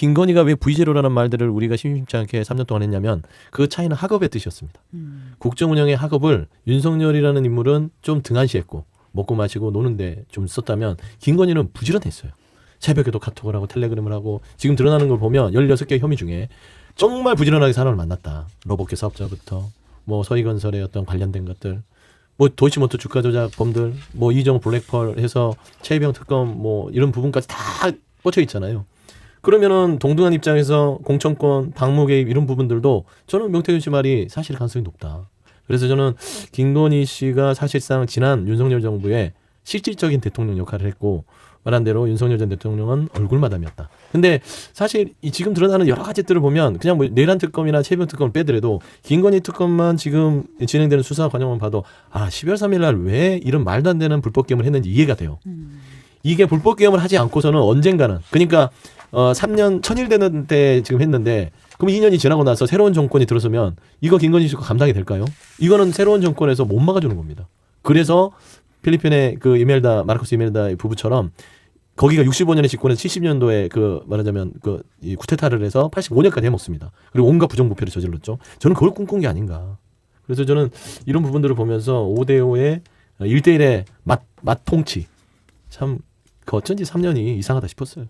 김건희가 왜 V0라는 말들을 우리가 심심치 않게 3년 동안 했냐면 그 차이는 학업의 뜻이었습니다. 음. 국정 운영의 학업을 윤석열이라는 인물은 좀 등한시했고 먹고 마시고 노는데 좀 썼다면 김건희는 부지런했어요. 새벽에도 카톡을 하고 텔레그램을 하고 지금 드러나는 걸 보면 16개 혐의 중에 정말 부지런하게 사람을 만났다. 로봇계 사업자부터 뭐 서희건설의 어떤 관련된 것들 뭐 도이치모터 주가 조작 범들 뭐 이정 블랙펄 해서 최혜병 특검 뭐 이런 부분까지 다 뻗쳐 있잖아요. 그러면은 동등한 입장에서 공천권, 당무 개입 이런 부분들도 저는 명태균 씨 말이 사실 가능성이 높다. 그래서 저는 김건희 씨가 사실상 지난 윤석열 정부의 실질적인 대통령 역할을 했고 말한 대로 윤석열 전 대통령은 얼굴 마담이었다. 근데 사실 이 지금 드러나는 여러 가지들을 보면 그냥 뭐 내란 특검이나 최병 특검을 빼더라도 김건희 특검만 지금 진행되는 수사 과정만 봐도 아 12월 3일 날 왜 이런 말도 안 되는 불법 개혁을 했는지 이해가 돼요. 음. 이게 불법 개혁을 하지 않고서는 언젠가는 그러니까 어 3년 천일 되는 때 지금 했는데 그럼 2년이 지나고 나서 새로운 정권이 들어서면 이거 김건희 씨가 감당이 될까요? 이거는 새로운 정권에서 못 막아주는 겁니다. 그래서 필리핀의 그 이멜다 마르코스 이멜다 부부처럼 거기가 65년에 집권해서 70년도에 그 말하자면 그 이 쿠데타를 해서 85년까지 해먹습니다. 그리고 온갖 부정부패를 저질렀죠. 저는 그걸 꿈꾼 게 아닌가. 그래서 저는 이런 부분들을 보면서 5대5의 1대1의 맛, 맛 통치 참 그 어쩐지 3년이 이상하다 싶었어요.